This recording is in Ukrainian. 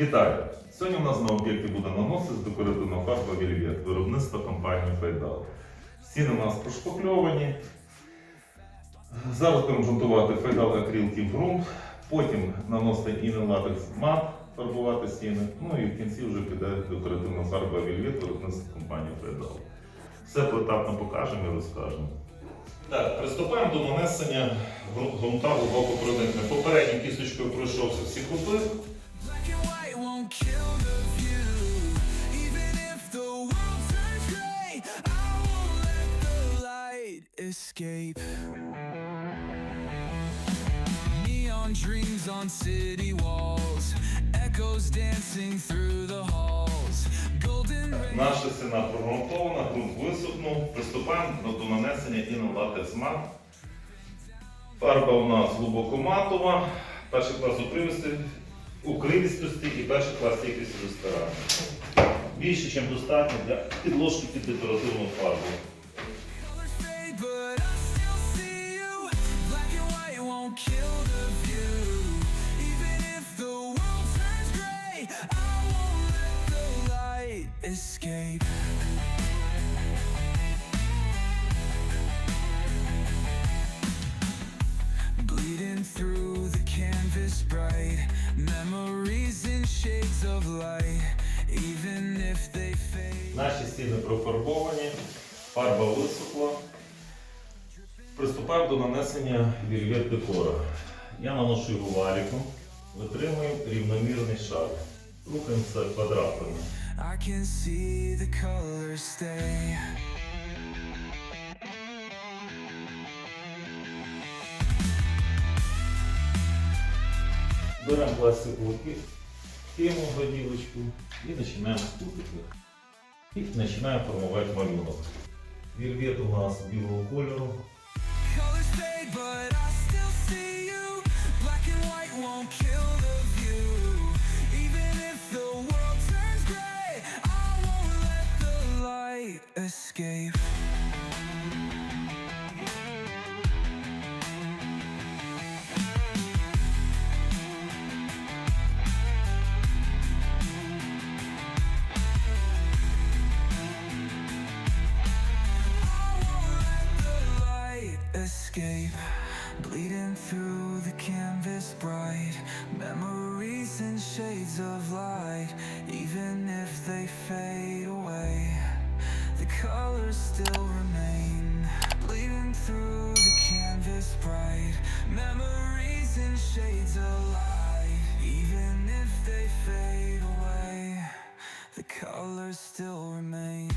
Вітаю! Сьогодні у нас на об'єкті буде наносити декоративна фарба Вільвет виробництва компанії Фейдал. Стіни у нас прошпакльовані. Зараз будемо грунтувати Фейдал Акрил Тім Грунт, потім наносити інен латекс мат, фарбувати стіни. Ну і в кінці вже піде декоративна фарба Вільвет виробництва компанії Фейдал. Все поетапно покажемо і розкажемо. Так, приступаємо до нанесення гру- ґрунта глибоко проникне. Попередньою кісточкою пройшовся всі кути. Escape. Neon dreams on city walls, echoes dancing through the halls. Golden. Наша стіна прогрунтована, ґрунт висохнув. Приступаємо до нанесення інен латекс мат. Фарба у нас глибоко матова, перший клас укривісти- укривістості і клас стійкості до. Більше, ніж достатньо для підложки під декоративну фарбу. Colors профарбовані, фарба висохла. Приступаємо до нанесення вільвет декора. Я наношу його валіком, витримую рівномірний шар. Рухаємося квадратами. I can see the colors stay. Беремо пластикову ки- кему годілочку і починаємо скутити. І починаємо формувати малюнок. Вільвет у нас білого кольору. Bleeding through the canvas bright. Memories in shades of light. Even if they fade away, the colors still remain. Bleeding through the canvas bright. Memories in shades of light. Even if they fade away, the colors still remain.